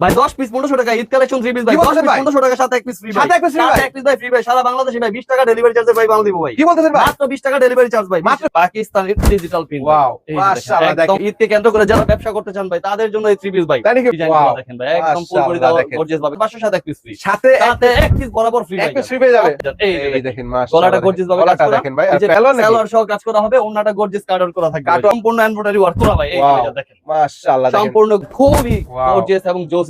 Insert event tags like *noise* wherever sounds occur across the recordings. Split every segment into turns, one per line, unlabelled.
ভাই 10 পিস 1500 টাকা Eid collection 3 piece ভাই। 10 পিস 1500 টাকা সাথে এক পিস ফ্রি ভাই।
সাথে এক piece free
সাথে
ভাই?
এক পিস ভাই ফ্রি ভাই। সারা বাংলাদেশে ভাই 20 টাকা ডেলিভারি চার্জে ভাই মাল দিব ভাই।
কি বলতেছেন ভাই?
মাত্র 20 টাকা ডেলিভারি চার্জ ভাই।
মাত্র-
পাকিস্তানের ডিজিটাল
Wow, মাশাআল্লাহ, দেখেন।
ঈদকে কেন্দ্র করে যারা ব্যবসা করতে চান ভাই তাদের জন্য এই 3 পিস ভাই। দেখেন ভাই একদম ফুল করে
মাশাআল্লাহ,
গর্জিয়াস ভাবে 500 সাথে এক পিস ফ্রি
সাথে
সাথে এক পিস বরাবর ফ্রি
এক পিস ফ্রি পেয়ে যাবে।
এই দেখেন
দেখেন
গলাটা গর্জিয়াস ভাবে কাজ
গলাটা
করা।
দেখেন ভাই
সহ কাজ করা হবে ওন্নাটা গর্জিয়াস কার্ডন করা থাকবে। সম্পূর্ণ এমব্রয়ডারি ওয়ার্ক করা ভাই। এই দেখেন।
মাশাআল্লাহ
সম্পূর্ণ খুবই গর্জিয়াস এবং জোসি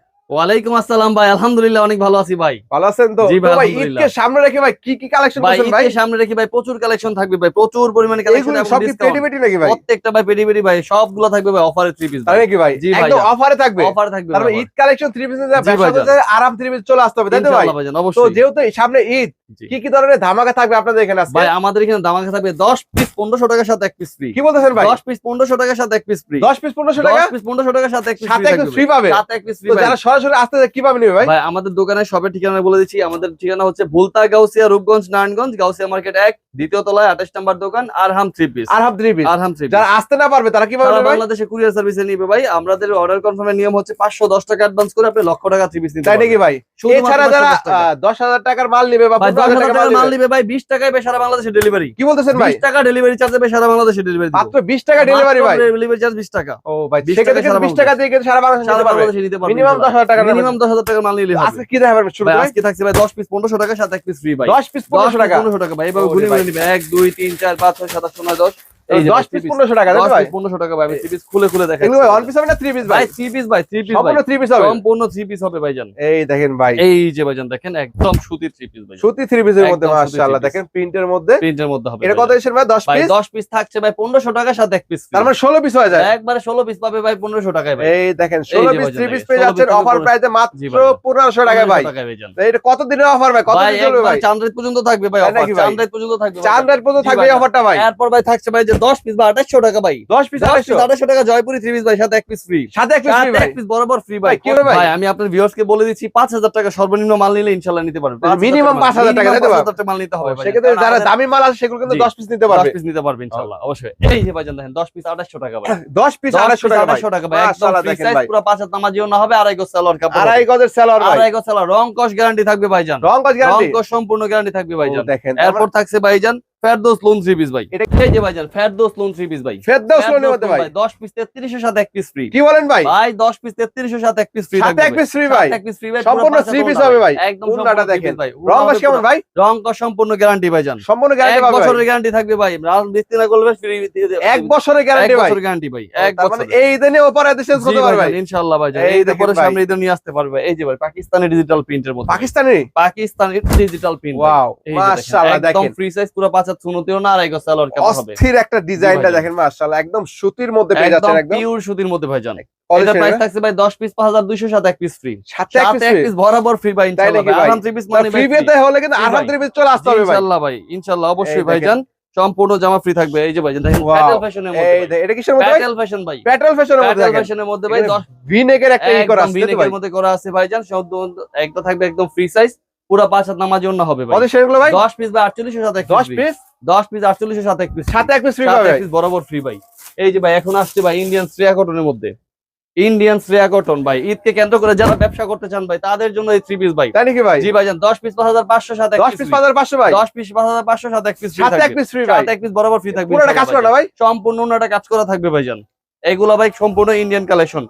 ওয়ালাইকুম আসসালাম ভাই আলহামদুলিল্লাহ অনেক ভালো আছি ভাই।
ভালো আছেন তো?
ভাই।
ঈদকে সামনে রেখে ভাই কি কি কালেকশন
ভাই
ভাই?
ঈদকে সামনে রেখে ভাই প্রচুর কালেকশন থাকবে ভাই প্রচুর পরিমাণে কালেকশন
সব কি
ডিসকাউন্ট
পেটি পেটি নাকি ভাই?
প্রত্যেকটা ভাই পেডি পেডি ভাই সবগুলো থাকবে ভাই অফারে থ্রি পিস
নাকি ভাই? একদম অফারে থাকবে।
অফার থাকবে তাহলে
ঈদ কালেকশন থ্রি পিসে আরাম থ্রি পিস চলে আসতে হবে তাই তো ভাই? তো যেহেতু সামনে ঈদ। কি কি ধরনের ধামাকা থাকবে আপনাদের এখানে
ভাই আমাদের এখানে ধামাকা থাকবে 10 পিস 1500 টাকার সাথে এক পিস ফ্রি
কি বলতেছেন ভাই?
10 পিস 1500 টাকার সাথে এক পিস ফ্রি
10 পিস 1500 টাকা?
10 পিস 1500 টাকার সাথে এক পিস
ফ্রি পাবে?
সাথে এক পিস ফ্রি
যারা সরাসরি আসতে কীভাবে নেবে ভাই?
ভাই আমাদের দোকানের সবের ঠিকানা বলে দিচ্ছি। আমাদের ঠিকানা হচ্ছে ভুলতা গাউসিয়া রূপগঞ্জ নারায়ণগঞ্জ গাউসিয়া মার্কেট এক দ্বিতীয় তলায় 28 নম্বর দোকান Arham three piece
Arham three piece
Arham three
যারা আসতে না পারবে তারা কীভাবে
বাংলাদেশে কুরিয়ার সার্ভিসে নিবে ভাই। আমাদের অর্ডার কনফার্মের নিয়ম হচ্ছে 510 টাকা অ্যাডভান্স করে আপনি লক্ষ টাকা থ্রি পিস নিতে
তাই নাকি ভাই? এছাড়া যারা
510 টাকা।
দশ হাজার টাকার মাল নিবে বা
ভাই
15,000
10
টাকার
টাকার মাল
নিবে।
ভাই 20 টাকায় সারা বাংলাদেশে ডেলিভারি
কি বলতেছেন ভাই?
টাকা ডেলিভারি চার্জে সারা বাংলাদেশে ডেলিভারি
মাত্র বিশ টাকা ডেলিভারি ভাই।
ডেলিভারি চার্জ 20 টাকা।
ও ভাই
20
সেক্ষেত্রে
টাকা
কিন্তু বিশ টাকা দিয়ে সারা বাংলাদেশ নিতে পারবে মিনিমাম দশ হাজার টাকা
মিনিমাম 10000 টাকা মাল নিলে
আজকে কি দেখা পারবে শুরু
আজকে থাকছে ভাই 10 পিস 1500 টাকা সাথে এক পিস ফ্রি ভাই।
দশ পিস পনেরোশো টাকা?
1500 টাকা ভাই। এভাবে ঘুরে
ভাই।
ঘুরে নিবে। 1 2 3 4 5 6 7 8 9 10 এই যে
দশ পিস পনেরোশো টাকা
10 পিস 1500 টাকা ভাই আমি থ্রি পিস খুলে খুলে দেখাই
এগুলো ভাই ওয়ান পিস হবে না থ্রি পিস ভাই?
ভাই পিস ভাই থ্রি পিস
সম্পূর্ণ থ্রি পিস হবে।
সম্পূর্ণ থ্রি পিস হবে ভাইজান।
এই দেখেন ভাই।
এই যে ভাইজান দেখেন একদম সুতির থ্রি পিস ভাই
সুতি থ্রি পিসের মধ্যে মাশাআল্লাহ দেখেন প্রিন্টের মধ্যে।
প্রিন্টের মধ্যে হবে
এটা কত
ভাইজান।
ভাই? দশ
ভাই
পিস
10 পিস থাকছে ভাই 1500 টাকার সাথে এক পিস
তার মানে ষোলো পিস হয়ে যায়।
একবারে 16 পিস পাবে ভাই 1500 টাকায় ভাই।
এই দেখেন ষোলো
যে
পিস
ভাইজান
থ্রি পিস পেয়ে
16
যাচ্ছেন অফার প্রাইসে মাত্র পনেরোশো টাকা ভাই।
1500 টাকায় ভাইজান।
এটা কত দিনের অফার ভাই? কত
ভাই
দিন চলবে ভাই?
পর্যন্ত থাকবে ভাই অফার
ভাই?
পর্যন্ত থাকবে ভাই।
পর্যন্ত থাকবে এই। অফারটা ভাই।
এরপর ভাই থাকছে ভাই যে 10 পিস বা 2800 টাকা ভাই।
দশ পিস
10
আড়াইশো
পিস 2800 টাকা জয়পুরি থ্রি পিস ভাই সাথে এক পিস ফ্রি
সাথে এক পিস
সাথে
ভাই।
এক পিস বরাবর ফ্রি ভাই।
কি ভাই?
ভাই আমি আপনার ভিউয়ার্স কে বলে দিচ্ছি 5000 টাকা সর্বনিম্ন মাল নিলে ইনশাআল্লাহ নিতে পারবেন
Minimum 5,000 টাকা, তাই তো?
5000 টাকা মাল নিতে হবে ভাই।
সেক্ষেত্রে যারা দামি মাল আছে সেগুলো কিন্তু
জি।
দশ পিস নিতে পারবে।
10 পিস নিতে পারবে ইনশাআল্লাহ অবশ্যই। এই যে ভাইজান দেখেন 10 পিস 2800 টাকা ভাই। *laughs*
দশ পিস
10
আড়াইশো
পিস
টাকা ভাই।
2800 টাকা ভাই একদম
দেখেন ভাই।
পুরো পাঁচ হাত নামাজিও না হবে আড়াই গজ সালোয়ার কাপড়।
আড়াই গজের সেলর ভাই।
আড়াই গজ সালোয়ার রং কস গ্যারান্টি থাকবে ভাইজান।
রং গজ
রং কস সম্পূর্ণ গ্যারান্টি থাকবে ভাইজান।
দেখেন
এরপর থাকছে ভাইজান ফেরদৌস লোন থ্রি পিস ভাই।
এটা
এই যে লোন থ্রি পিস ভাই।
লোন ভাই।
10 পিস সাথে এক পিস ফ্রি
কি বলেন ভাই?
ভাই 10 পিস সাথে এক পিস ফ্রি
সাথে এক পিস ফ্রি ভাই।
এক পিস ফ্রি ভাই
সম্পূর্ণ থ্রি পিস হবে ভাই।
একদম
দেখেন।
ভাই।
রং কেমন ভাই?
রং সম্পূর্ণ গ্যারান্টি
সম্পূর্ণ গ্যারান্টি এক
বছরের গ্যারান্টি থাকবে ভাই। মিস্ত্রি না ফ্রি দিয়ে দেব
এক বছরের গ্যারান্টি ভাই।
এক বছরের গ্যারান্টি ভাই। এক
বছর মানে এই দিনে ভাই?
ইনশাআল্লাহ
এই
পরে সামনে নিয়ে আসতে পারবে। এই যে ভাই পাকিস্তানের ডিজিটাল প্রিন্টের মধ্যে।
পাকিস্তানের
পাকিস্তানের ডিজিটাল প্রিন্ট
ওয়াও মাশাআল্লাহ দেখেন একদম
ফ্রি সাইজ পুরো পাঁচ আচ্ছা, আছে না আড়াই হবে?
অস্থির একটা ডিজাইনটা দেখেন মাশাআল্লাহ একদম সুতির মধ্যে পেয়ে যাচ্ছেন
একদম পিওর সুতির মধ্যে ভাই
জানেন
এটা প্রাইস
হ্যাঁ।
থাকছে ভাই 10 পিস পিস ফ্রি
সাথে পিস
বরাবর ফ্রি ভাই ইনশাআল্লাহ আরাম 3 পিস মানে
ফ্রি পেতে হলে কিন্তু
আরাম
3 পিস চলে আসতে হবে ভাই।
ইনশাআল্লাহ ভাই ইনশাআল্লাহ অবশ্যই
ভাই
জান সম্পূর্ণ জামা ফ্রি থাকবে। এই যে ভাই দেখেন প্যাটেল ফ্যাশনের মধ্যে
এটা কিসের মধ্যে
প্যাটেল ফ্যাশন ভাই।
প্যাটেল ফ্যাশনের মধ্যে
প্যাটেল ফ্যাশনের মধ্যে ভাই
ভি নেকের একটা ই করা আছে ভাই?
ভি নেকের মধ্যে করা আছে ভাই জান একদম থাকবে একদম ফ্রি সাইজ পুরো পাঁচ হাত নামার জন্য হবে ভাই।
সেগুলো ভাই?
10 পিস বা 48 এর সাথে এক
10
পিস
পিস
10 পিস 48 এর সাথে পিস
সাথে এক পিস ফ্রি পাবে।
পিস বরাবর ফ্রি ভাই। এই যে ভাই এখন আসছে ভাই ইন্ডিয়ান শ্রেয়া কটনের মধ্যে। ইন্ডিয়ান শ্রেয়া কটন ভাই ঈদকে কেন্দ্র করে যারা ব্যবসা করতে চান ভাই তাদের জন্য এই থ্রি পিস ভাই।
তাই নাকি ভাই?
জি ভাইজান 10 পিস 5500 সাথে এক
10 পিস 5500 ভাই।
10 পিস 5500 সাথে এক পিস ফ্রি
সাথে এক পিস ফ্রি ভাই।
সাথে এক পিস বরাবর ফ্রি থাকবে
পুরোটা কাজ করে ভাই?
সম্পূর্ণ ওনাটা কাজ করা থাকবে ভাইজান এগুলা ভাই সম্পূর্ণ ইন্ডিয়ান কালেকশন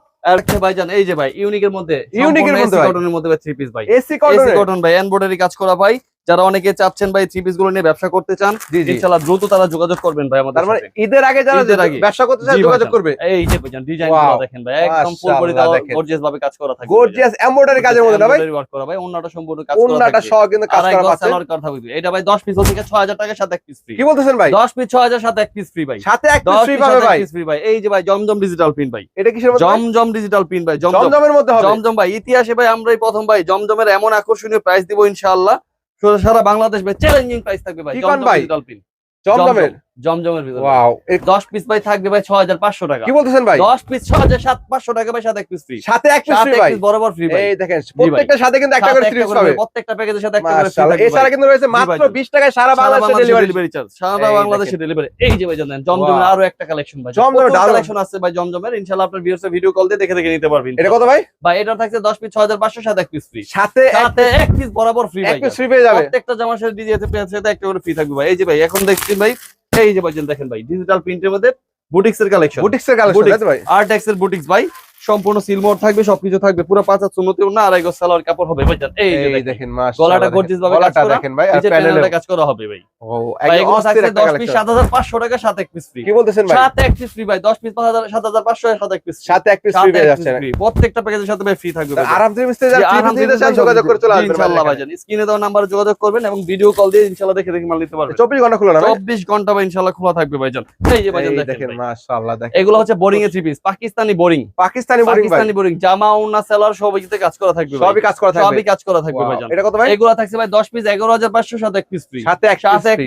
ভাইজান এই যে ভাই ইউনিকের মধ্যে
ইউনিকের মধ্যে।
কটনের মধ্যে থ্রি পিস ভাই।
এসি
এসি কটন ভাই এমব্রয়ডারি কাজ করা ভাই। যারা অনেকে চাচ্ছেন ভাই থ্রি পিসগুলো নিয়ে ব্যবসা করতে চান ইনশাআল্লাহ দ্রুত তারা যোগাযোগ করবেন ভাই আমাদের
তার মানে ঈদের আগে যারা ব্যবসা করতে চায় যোগাযোগ। করবে।
এই যে ভাইজান ডিজাইন
Wow.
দেখেন ভাই একদম ফুল বডি গর্জিয়াস ভাবে কাজ করা থাকবে।
গর্জিয়াস এমব্রয়ডারি কাজের মধ্যে না ভাই?
ওয়ার্ক করা ভাই অন্যটা সম্পূর্ণ কাজ করা থাকবে।
সহ কিন্তু কাজ করা পাচ্ছে
সালোয়ার করা থাকবে এটা ভাই 10 পিস থেকে 6000 টাকার সাথে এক পিস ফ্রি
কি বলতেছেন ভাই?
10 পিস 6000 সাথে এক পিস ফ্রি ভাই।
সাথে এক পিস ফ্রি পাবে ভাই
এক পিস ফ্রি ভাই। এই যে ভাই জমজম ডিজিটাল পিন ভাই।
এটা কিসের মধ্যে
জমজম ডিজিটাল পিন ভাই জমজম।
জমজমের মধ্যে হবে।
জমজম ভাই ইতিহাসে ভাই আমরাই প্রথম ভাই জমজমের এমন আকর্ষণীয় প্রাইস দিব ইনশাআল্লাহ। সারা- সারা বাংলাদেশ ভাই চ্যালেঞ্জিং প্রাইস থাকবে ভাই
কি
ডলফিন
জমজমের?
জমজমের ভিতরে।
ওয়াও
দশ পিস ভাই থাকবে ভাই ছ হাজার পাঁচশো টাকা।
কি বলতেছেন ভাই?
দশ পিস ছ হাজার সাত পাঁচশো টাকা ভাই সাথে এক পিস ফ্রি
সাথে এক পিস
সাথে
ফ্রি ভাই।
বরাবর ফ্রি ভাই।
এই দেখেন প্রত্যেকটা সাথে কিন্তু একটা করে পাবে।
ভাই, প্রত্যেকটা প্যাকেজের সাথে একটা করে থাকবে
এছাড়া কিন্তু রয়েছে মাত্র 20 টাকায় সারা বাংলাদেশে ডেলিভারি
চার্জ সারা বাংলাদেশে ডেলিভারি এই যে ভাই জানেন জমজমের আরও একটা কালেকশন ভাই।
জমজমের
কালেকশন আছে ভাই জমজমের। ইনশাআল্লাহ আপনার ভিউয়ার্স ভিডিও কল দিয়ে দেখে দেখে নিতে পারবেন।
এটা কত ভাই?
ভাই এটা থাকছে 10 পিস 6500 সাথে এক পিস ফ্রি
সাথে
সাথে এক পিস বরাবর ফ্রি
এক পিস ফ্রি পেয়ে যাবে।
প্রত্যেকটা জামার সাথে ডিজিতে পেয়েছে একটা করে ফ্রি থাকবে ভাই। এই যে ভাই এখন দেখছেন ভাই এই যে ভাই দেখেন ভাই ডিজিটাল প্রিন্টের মধ্যে বুটিক্স এর কালেকশন
বুটিক্স এর কালেকশন ভাই।
আর্টেক্স এর বুটিক্স ভাই। সম্পূর্ণ সিলমোর থাকবে সবকিছু থাকবে পুরো পাঁচ হাত সুন্নতিও না আড়াই গজ সালোয়ার কাপড় হবে ভাই এই দেখেন
দেখেন
গলাটা গর্জিয়াস ভাবে কাজ
গলাটা
করা
দেখেন ভাই আর প্যানেলে
কাজ করা হবে ভাই।
ও
ভাই
অস্থির
থাকছে
একটা
10 পিস 7500 টাকা সাথে এক পিস ফ্রি
কি বলতেছেন ভাই?
সাথে এক পিস ফ্রি ভাই 10 পিস 7500 এর সাথে এক পিস
সাথে এক পিস ফ্রি পেয়ে যাচ্ছেন
প্রত্যেকটা প্যাকেজের সাথে ভাই ফ্রি থাকবে ভাই।
আরামসে মিস্ত্রি
জি,
যান থ্রি
আরামসে
পিস যোগাযোগ করে চলে আসবেন
ইনশাআল্লাহ ভাইজান স্ক্রিনে দেওয়া নাম্বারে যোগাযোগ করবেন এবং ভিডিও কল দিয়ে ইনশাআল্লাহ দেখে দেখে মাল নিতে পারবেন।
24 ঘণ্টা খোলা না
24 ঘণ্টা ভাই ইনশাআল্লাহ খোলা থাকবে ভাইজান। এই যে
এই
দেখেন
দেখেন মাশাআল্লাহ দেখেন।
এগুলো হচ্ছে বোরিং এর three piece Pakistani boring
Pakistani boring ভাই।
পাকিস্তানি বোরিং জামা সেলার সবইতে কাজ করা থাকবে
সবই কাজ করা থাকবে।
সবই কাজ করা থাকবে ভাই
এটা কত ভাই?
এগুলা থাকছে ভাই 10 পিস 11500 সাথে এক পিস ফ্রি
সাথে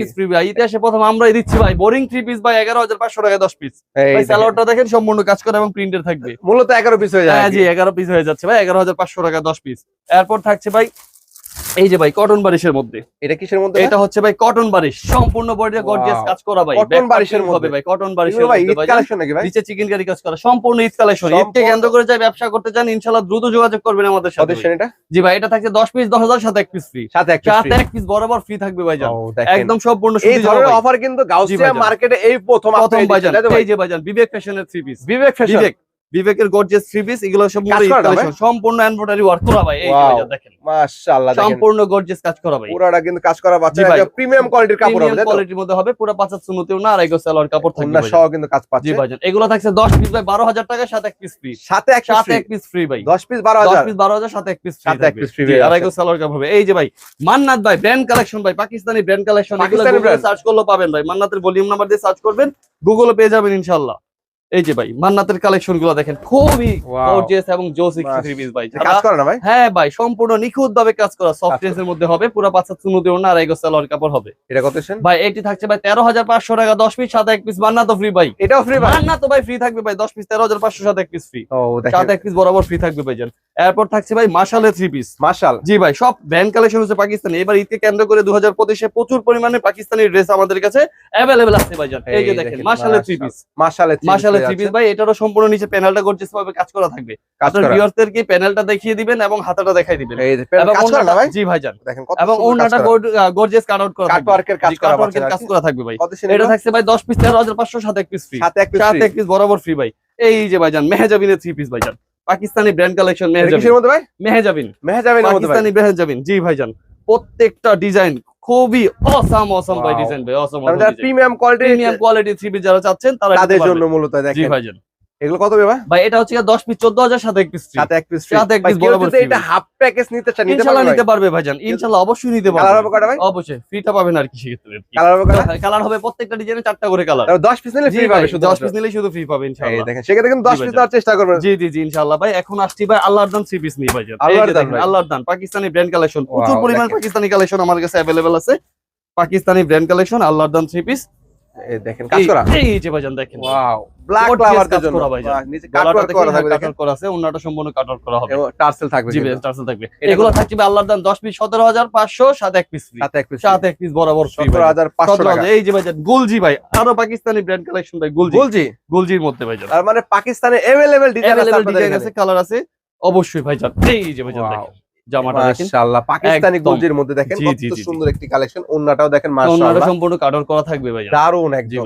পিস ফ্রি ভাই। ইতিহাসে প্রথম আমরাই দিচ্ছি ভাই। বোরিং থ্রি পিস ভাই 11500 টাকা 10 পিস ভাই সেলারটা দেখেন সম্পূর্ণ কাজ করা এবং প্রিন্টের থাকবে।
মূলত 11 পিস হয়ে যায়
হ্যাঁ জি 11 পিস হয়ে যাচ্ছে ভাই। 11500 টাকা 10 পিস এরপর থাকছে ভাই এই যে ভাই কটন বারিশের মধ্যে।
এটা কিসের মধ্যে
এটা হচ্ছে ভাই কটন বারিশ। সম্পূর্ণ বডিতে গর্জিয়াস কাজ করা ভাই। Back
বারিশের মধ্যে।
ভাই কটন বারিশের
ভাই ঈদ কালেকশন নাকি ভাই?
নিচে চিকেন কারি কাজ করা সম্পূর্ণ ঈদ কালেকশন। ঈদকে কেন্দ্র করে যাই ব্যবসা করতে চান ইনশাআল্লাহ দ্রুত যোগাযোগ করবেন আমাদের সাথে
এটা
জি ভাই এটা থাকছে 10 পিস 10000 সাথে এক পিস ফ্রি
সাথে এক পিস
সাথে এক পিস বরাবর ফ্রি থাকবে ভাইজান
ও দেখেন।
একদম সম্পূর্ণ
এই ধরনের অফার কিন্তু গাউসিয়া মার্কেটে এই প্রথম
প্রথম
ভাই?
এই যে ভাইজান বিবেক ফ্যাশনের থ্রি পিস
বিবেক ফ্যাশন
বিবেকের গর্জিয়াস থ্রি পিস এগুলো সব
না?
সম্পূর্ণ এমব্রয়ডারি ওয়ার্ক করা ভাই এই যে দেখেন।
মাশাআল্লাহ
সম্পূর্ণ গর্জিয়াস কাজ করা ভাই।
পুরাটা কিন্তু কাজ করা বাচ্চা প্রিমিয়াম কোয়ালিটির কাপড় হবে তো?
কোয়ালিটির মধ্যে হবে পুরো সুন্নতিও না সালোয়ার কাপড় থাকবে ভাইজান।
সহ কিন্তু কাজ
জি ভাইজান এগুলো থাকছে 10 পিস ভাই 12000 টাকা সাথে এক পিস ফ্রি
সাথে এক পিস
সাথে
ফ্রি
এক পিস ফ্রি ভাই।
10 পিস
10
12000
পিস 12000 সাথে এক পিস ফ্রি
সাথে এক piece free
জি,
পেয়ে
আড়াই সালোয়ার কাপড় হবে। এই যে ভাই মান্নাত ভাই ব্র্যান্ড কালেকশন ভাই পাকিস্তানি ব্র্যান্ড কালেকশন এগুলো সার্চ করলেও পাবেন ভাই। মান্নাতের ভলিউম নাম্বার দিয়ে সার্চ করবেন গুগলে পেয়ে যাবেন ইনশাআল্লাহ। এই যে ভাই মান্নাতের কালেকশনগুলো দেখেন খুবই গর্জিয়াস এবং জোস পিস ভাই।
কাজ করে না ভাই?
হ্যাঁ ভাই সম্পূর্ণ নিখুঁত ভাবে কাজ করা। সফট
কাজ
এর মধ্যে হবে পুরো পাঁচ ওনা আড়াই সালোয়ার কাপড় হবে।
এটা কত সেন
ভাই এটি থাকছে ভাই তেরো হাজার পাঁচশো টাকা দশ পিস সাথে এক পিস মান্না তো ফ্রি ভাই।
এটাও ফ্রি ভাই?
মান্না তো ভাই ফ্রি থাকবে ভাই দশ পিস সাথে এক পিস ফ্রি
ও দেখেন।
সাথে এক পিস বরাবর ফ্রি থাকবে ভাইজান এরপর থাকছে ভাই মাশালের থ্রি পিস
মাশাল।
জি ভাই সব ব্র্যান্ড কালেকশন হচ্ছে পাকিস্তানি। এবার ঈদকে কেন্দ্র করে দু হাজার পঁচিশে প্রচুর পরিমাণে পাকিস্তানি ড্রেস আমাদের কাছে অ্যাভেলেবেল আছে ভাইজান এই যে দেখেন মাশালের থ্রি পিস থ্রি পিস ভাই এটারও সম্পূর্ণ নিচে প্যানেলটা গর্জিয়াস ভাবে কাজ করা থাকবে। আপনার ভিউয়ারদের কি প্যানেলটা দেখিয়ে দিবেন এবং হাতাটা দেখাই দিবেন। জি ভাইজান এবং ওনাটা। গর্জিয়াস কাট আউট করা থাকবে।
কাটওয়ার্কের কাজ করা
কাজ করা থাকবে ভাই। এটা থাকছে ভাই 10 পিস 13500 সাথে এক পিস ফ্রি
সাথে এক পিস
বরাবর ফ্রি ভাই। এই যে ভাইজান মেহজাবিনের থ্রি পিস ভাইজান পাকিস্তানি ব্র্যান্ড কালেকশন মেহজাবিন। মেহজাবিন।
মেহজাবিনের মধ্যে
পাকিস্তানি মেহজাবিন জি ভাইজান প্রত্যেকটা ডিজাইন খুবই অসাম অসাম ভাই ডিজাইন ভাই
awesome premium quality
premium quality three piece যারা চাচ্ছেন তারা
তাদের জন্য মূলত দেখেন।
ভাইজান।
এগুলো কত ভাই?
ভাই এটা হচ্ছে 10 পিস 14000 সাথে এক পিস
সাথে এক পিস
সাথে এক বরাবর
যদি
free
এটা হাফ প্যাকেজ নিতে চান নিতে
ইনশাআল্লাহ
পারবে
নিতে পারবে ভাইজান ইনশাআল্লাহ অবশ্যই নিতে
কালার হবে কটা ভাই?
অবশ্যই ফ্রিটা পাবেন আর কি সেক্ষেত্রে।
কালার হবে কটা?
কালার হবে প্রত্যেকটা ডিজাইনে চারটা করে কালার
10 পিস নিলে ফ্রি পাবে শুধু
10 পিস নিলেই শুধু ফ্রি পাবে
এই
ইনশাআল্লাহ
দেখেন সেক্ষেত্রে কিন্তু 10 পিস দেওয়ার চেষ্টা করবেন।
জি জি জি ইনশাআল্লাহ ভাই এখন আসছি ভাই আল্লাহর দান থ্রি পিস নিয়ে ভাই
আল্লাহর দান
আল্লাহর দান পাকিস্তানি ব্র্যান্ড কালেকশন প্রচুর পরিমাণ পাকিস্তানি কালেকশন আমার কাছে অ্যাভেলেবেল আছে। পাকিস্তানি ব্র্যান্ড কালেকশন আল্লাহর দান থ্রি পিস
এই দেখেন কাজ করা
এই যে ভাইজান দেখেন
ওয়াও ব্ল্যাক
Gorgeous
ফ্লাওয়ারদের
কাজ
জন্য
করা ভাই
বাহ, নিচে
গলাটা
কাটওয়ার্ক করা থাকবে
দেখেন
দেখেন
কাটার করা আছে ওন্নাটা সম্পূর্ণ কাটার করা হবে
এবং টার্সেল থাকবে
জি
কিন্তু।
ভাই টার্সেল থাকবে
এটা
এগুলো
কত?
থাকবে আল্লাহর দান 10 পিস 17500 সাথে এক পিস ফ্রি
সাথে এক পিস
সাথে এক পিস বরাবর ফ্রি
17500 টাকা
এই যে ভাইজান গুলজি ভাই আরো পাকিস্তানি ব্র্যান্ড কালেকশন ভাই গুলজি
বলছি
গুলজির মধ্যে ভাইজান
তার মানে পাকিস্তানে अवेलेबल ডিজাইন আছে
অ্যাভেলেবল
আপনাদের
ডিজাইন
এখানে
আছে কালার আছে অবশ্যই ভাইজান এই যে ভাইজান
Wow.
দেখেন জামাটা দেখেন।
মাশাআল্লাহ পাকিস্তানি
একদম।
মধ্যে দেখেন কত
জি, জি, জি।
সুন্দর একটি কালেকশন ওন্নাটাও দেখেন
সম্পূর্ণ করা থাকবে দারুণ
একদম।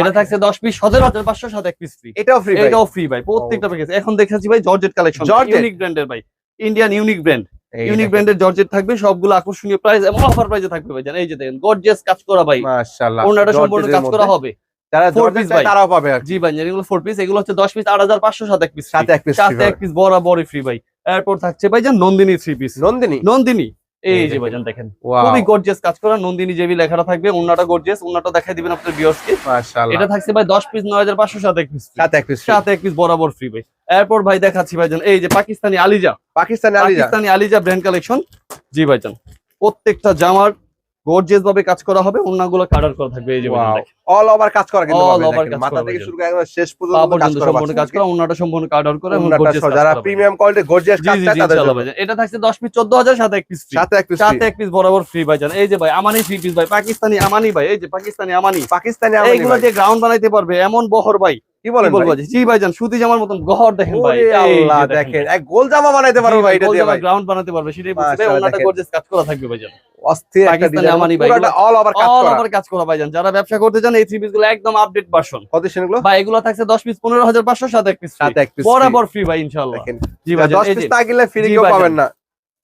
এটা থাকছে 10 পিস 17500 সাথে এক পিস ফ্রি
এটাও ফ্রি ভাই।
এটাও ফ্রি ভাই প্রত্যেকটা প্যাকেজ এখন দেখাচ্ছি ভাই জর্জেট কালেকশন ইউনিক ব্র্যান্ডের ভাই। ইন্ডিয়ান ইউনিক ব্র্যান্ড ইউনিক ব্র্যান্ডের জর্জেট থাকবে সবগুলো আকর্ষণীয় প্রাইস এবং অফার প্রাইসে থাকবে ভাইজান এই যে দেখেন গর্জিয়াস কাজ করা ভাই।
মাশাআল্লাহ
ওনাটা সম্পূর্ণ কাজ করা হবে।
যারা
piece
চায়
ভাই।
তারাও পাবে আর
জি ভাই এগুলো ফোর পিস এগুলো হচ্ছে 10 পিস 8500 সাথে এক পিস
সাথে এক পিস
সাথে এক পিস বরাবরই ফ্রি ভাই। এরপর থাকছে ভাই যান নন্দিনী থ্রি পিস
নন্দিনী?
নন্দিনী। এই যে। ভাইজান দেখেন। খুবই গর্জিয়াস কাজ করা নন্দিনী জেবি লেখাটা থাকবে ওন্নাটা গর্জিয়াস ওন্নাটা দেখাই দিবেন আপনার ভিউয়ার্সকে
মাশাআল্লাহ।
এটা থাকছে ভাই 10 পিস 9500 সাথে এক পিস
সাথে এক পিস
সাথে এক পিস বরাবর ফ্রি ভাই। এরপর ভাই দেখাচ্ছি ভাইজান এই যে পাকিস্তানি আলিজা।
পাকিস্তানি আলিজা।
পাকিস্তানি আলিজা ব্র্যান্ড কালেকশন জি ভাইজান প্রত্যেকটা জামার গর্জিয়াস ভাবে কাজ করা হবে কাটার করা থাকবে এই যে
অল ওভার কাজ করা কিন্তু দেখেন।
কাজ
মাথা থেকে শুরু করে একদম শেষ পর্যন্ত কাজ করা
সম্পূর্ণ কাজ করা সম্পূর্ণ কাটার করে
ওন্নাটা যারা প্রিমিয়াম কোয়ালিটি গর্জিয়াস কাজ চায় তাদের জন্য।
এটা থাকছে 10 পিস 14000 সাথে পিস ফ্রি
সাথে পিস
সাথে পিস বরাবর ফ্রি ভাইজান এই যে ভাই আমানি থ্রি পিস ভাই পাকিস্তানি আমানি ভাই এই যে পাকিস্তানি আমানি।
পাকিস্তানি আমানি
এইগুলো
ভাই।
দিয়ে গ্রাউন্ড বানাইতে পারবে এমন বহর ভাই।
কি বলেন
বলব
ভাই?
জি ভাইজান সুতি জামার মতন গহর দেখেন ভাই।
আল্লাহ দেখেন। এক গোল জামা বানাইতে পারব ভাই এটা দিয়ে ভাই।
গ্রাউন্ড বানাতে পারবে সেটাই বলছি ওনাটা গর্জিয়াস কাজ করা থাকবে ভাইজান
অস্থির একটা
পাকিস্তানি
ডিজাইন
আমানি ভাই,
পুরোটা অল ওভার কাজ
অল
করা
ওভার কাজ করা ভাইজান যারা ব্যবসা করতে চান এই থ্রি পিস গুলো একদম আপডেট ভার্সন
কত সেগুলো
ভাই এগুলো থাকছে 10 পিস 15500 সাথে এক পিস
সাথে এক পিস
বরাবর ফ্রি ভাই ইনশাআল্লাহ
দেখেন
জি ভাইজান
10
এই
পিস
যে
না কিনলে ফ্রি
জি
কেউ
ভাইজান।
পাবেন না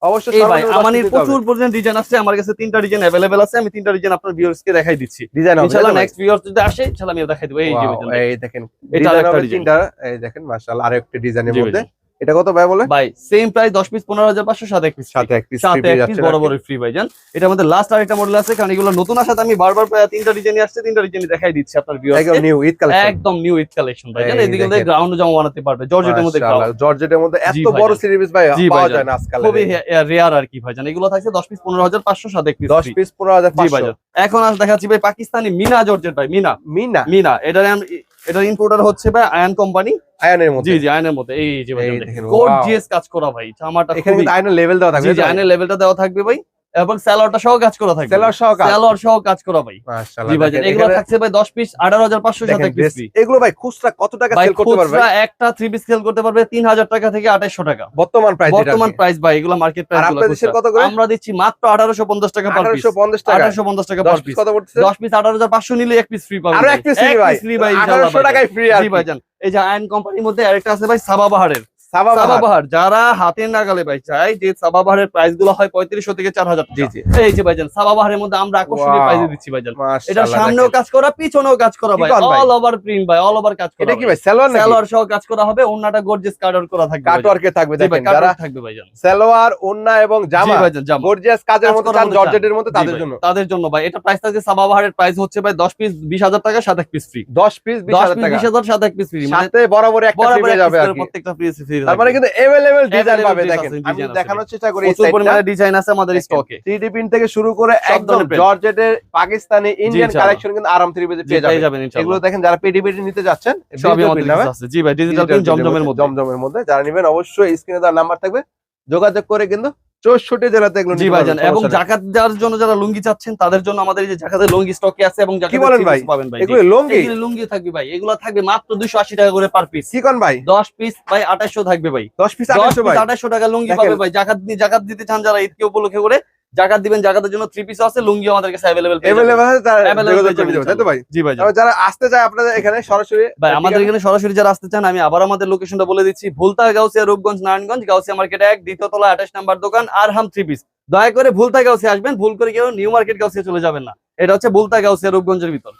অবশ্যই
এই ভাই
সর্বনিম্ন দশ
আমানির
পিস দিতে হবে।
প্রচুর পরিমাণ ডিজাইন আছে আমার কাছে তিনটা ডিজাইন अवेलेबल আছে আমি তিনটা ডিজাইন আপনার ভিউয়ার্স কে দেখাই দিচ্ছি
ডিজাইন হবে
ইনশাআল্লাহ
তাই তো ভাই?
নেক্সট ভিউয়ার্স যদি আসে ইনশাআল্লাহ আমি দেখাই দেব এই যে
Wow,
ভাইজান
এই দেখেন
এটা
ডিজাইন
আরেকটা
হবে
ডিজাইন।
তিনটা এই দেখেন মাশাআল্লাহ আরেকটা ডিজাইনের
জি
মধ্যে
ভাইজান।
এটা কত ভাই বলে?
ভাই সেম প্রাইস 10 পিস 15500 সাথে এক পিস
সাথে এক পিস
সাথে এক পিস
যাচ্ছে
বরাবর ফ্রি ভাইজান। এটা আমাদের লাস্ট আরেকটা মডেল আছে কারণ এগুলো নতুন আসাতে আমি বারবার তিনটা ডিজাইন আসছে তিনটা ডিজাইন দেখাই দিচ্ছি আপনার
একদম নিউ ঈদ কালেকশন
একদম নিউ ইট কালেকশন ভাইজান।
এই
এদিকে
দেখেন।
গ্রাউন্ড জামা বানাতে পারবে জর্জেটের মধ্যে।
জর্জেটের মধ্যে এত বড় সিরিজ ভাই পাওয়া যায় না আজকাল
খুবই রেয়ার আর কি ভাইজান। এগুলো থাকছে 10 পিস 15500 সাথে এক পিস
10 পিস 15500
জি ভাইজান। এখন আজ দেখাচ্ছি ভাই পাকিস্তানি মিনা জর্জেট ভাই মিনা।
মিনা।
মিনা এটা আম- এটার ইম্পোর্টার হচ্ছে ভাই আয়ন কোম্পানি
আয়নের
জি
মধ্যে।
জি জি আয়নের মধ্যে। এই যে ভাই
দেখেন
কোড জিএস কাজ করা ভাই জামাটা
এখানে আয়নের লেভেল দেওয়া থাকবে
জি আয়নের লেভেলটা দেওয়া থাকবে ভাই। এবং স্যালোয়ারটা সহ কাজ করা থাকবে।
সেলার সহ কাজ।
স্যালোয়ার সহ কাজ করা ভাই।
মাশাআল্লাহ।
জি ভাই এগুলো থাকছে ভাই 10 পিস 18500 সাথে পিস
এগুলো ভাই খুচরা কত টাকা সেল করতে পারবে?
খুচরা একটা থ্রি পিস সেল করতে পারবে 3000 টাকা থেকে 2800 টাকা।
বর্তমান প্রাইস
বর্তমান প্রাইস ভাই এগুলো মার্কেট প্রাইস
আপনাদের দেশের কত করে?
আমরা দিচ্ছি মাত্র 1850 টাকা পার পিস
1850 টাকা।
1850 টাকা পার পিস
কত পড়ছে
10 পিস 18500 নিলে এক পিস ফ্রি পাবেন আরও।
এক পিস ফ্রি ভাই
ফ্রি ভাই ইনশাআল্লাহ
1800 টাকায় ফ্রি আর
জি ভাইজান এই যে আয়ন কোম্পানির মধ্যে আরেকটা আছে ভাই সাবা যারা হাতের নাগালে ভাই চাই যে সাবা প্রাইসগুলো হয় পঁয়ত্রিশশো থেকে চার হাজার
জি জি।
এই যে ভাইজান সাবা মধ্যে আমরা আকর্ষণীয়
Wow.
দিচ্ছি ভাইজান। এটা সামনেও কাজ করা পিছনেও কাজ করা ভাই। অল ওভার প্রিন্ট ভাই অল ওভার কাজ করা
এটা কি ভাই। সালোয়ার নাকি?
সালোয়ার সহ কাজ করা হবে ওন্নাটা গর্জিয়াস কার্ডর করা থাকবে ভাইজান।
কাটওয়ার্কে থাকবে দেখেন যারা
থাকবে ভাইজান।
সালোয়ার ওন্না এবং জামা গর্জিয়াস কাজের মধ্যে চান জর্জেটের মধ্যে তাদের জন্য।
তাদের জন্য ভাই। এটা প্রাইস থাকছে সাবা বাহারের প্রাইস হচ্ছে ভাই দশ পিস বিশ হাজার টাকা সাত এক পিস ফ্রি
10 পিস
দশ
20000
পিস
টাকা।
বিশ হাজার সাত এক পিস ফ্রি মানে
বরাবর একটা ফ্রি যাবে আর
প্রত্যেকটা পিস ফ্রি
তার মানে কিন্তু अवेलेबल ডিজাইন
Available
পাবে
design
দেখেন
আছে,
আমি
design আছে।
দেখানোর চেষ্টা করি এই
প্রচুর
সাইডটা
পরিমাণে ডিজাইন আছে আমাদের
দেখেন।
স্টকে
3D প্রিন্ট থেকে শুরু করে
সব
একদম
ধরনের print।
জর্জেটের পাকিস্তানি ইন্ডিয়ান
ইনশাআল্লাহ।
কালেকশন কিন্তু আরাম 3 পেজে পেয়ে
পেয়ে
যাবেন
যাবেন
এগুলো
ইনশাআল্লাহ
দেখেন যারা পেডি পেডি নিতে যাচ্ছেন
সবই
digital
আমাদের
print নামে,
কাছে আছে জি ভাই ডিজিটাল
digital
প্রিন্ট
print এর
জমজমের মধ্যে
জমজমের মধ্যে যারা নেবেন অবশ্যই স্ক্রিনে দেওয়ার নাম্বার থাকবে যোগাযোগ করে কিন্তু চৌষট্টি জেলাতে এগুলো
জি ভাইজান এবং জাকাত দেওয়ার জন্য যারা লুঙ্গি চাচ্ছেন তাদের জন্য আমাদের এই যে জাকাতের লুঙ্গি স্টকে আছে এবং কি
বলেন ভাই?
পাবেন ভাই।
এগুলো লুঙ্গি?
এগুলো লুঙ্গি থাকবে ভাই। এগুলো থাকবে মাত্র 280 টাকা করে পার পিস
কোন ভাই?
10 পিস ভাই 2800 থাকবে ভাই।
10 পিস
10
800 ভাই?
2800 টাকা লুঙ্গি। পাবে ভাই। জাকাত জাকাত দিতে চান যারা ঈদকে উপলক্ষে করে জাকাত দিবেন জাকাতের জন্য থ্রি পিস আছে লুঙ্গি আমাদের কাছে अवेलेबल
अवेलेबल আছে তারা
Available
যোগাযোগ
পেয়ে
করে
যাবেন
দিবেন তাই তো ভাই
জি ভাই
তারপর যারা আসতে চায় আপনাদের এখানে সরাসরি
ভাই আমাদের এখানে সরাসরি যারা আসতে চান আমি আবার আমাদের লোকেশনটা বলে দিচ্ছি ভুলতা গাউসিয়া রূপগঞ্জ নারায়ণগঞ্জ গাউসিয়া মার্কেট এক দ্বিতীয় তলা আঠাশ নাম্বার দোকান আর হাম থ্রি পিস দয়া করে ভুলতা গাউসিয়া আসবেন ভুল করে কেউ নিউ মার্কেট গাউসিয়া চলে যাবেন না এটা হচ্ছে ভুলতা গাউসিয়া রূপগঞ্জের ভিতর